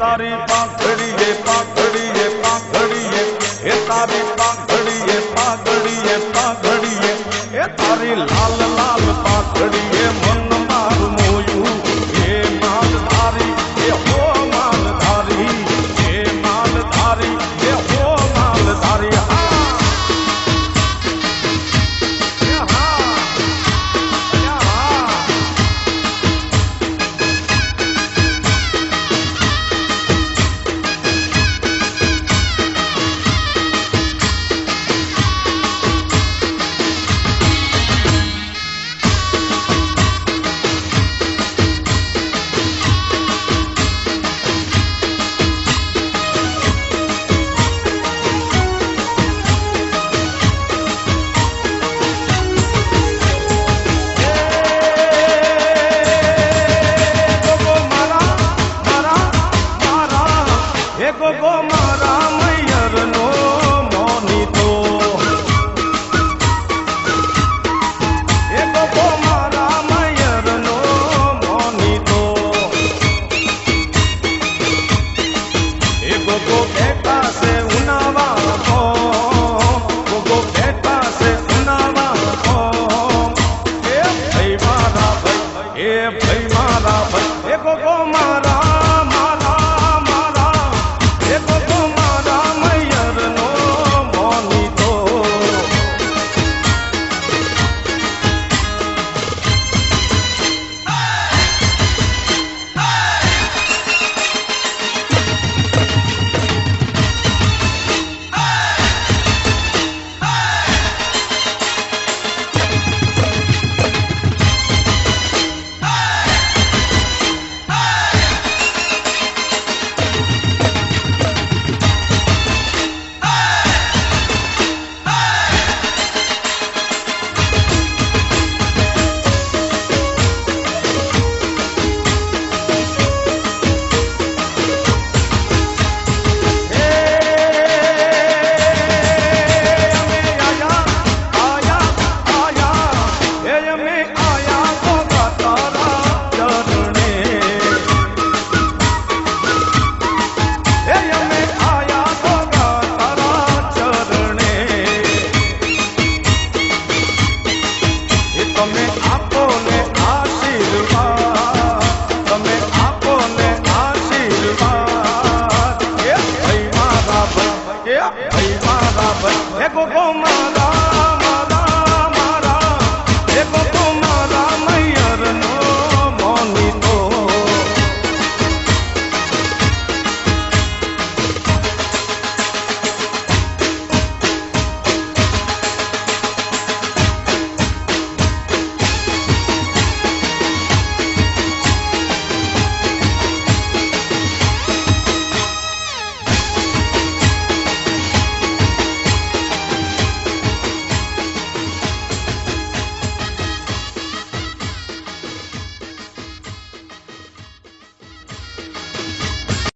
તારી પાઘડીએ પાઘડીએ પાઘડીએ એ તારી પાઘડીએ પાઘડીએ પાઘડીએ એ તારી લાલ લાલ પાઘડીએ જગો મારા મૈયરનો મોનીતો. એ ગોગો મારા મૈયરનો મોનીતો. એ ગોગો બેટા છે ઉનાવા Bible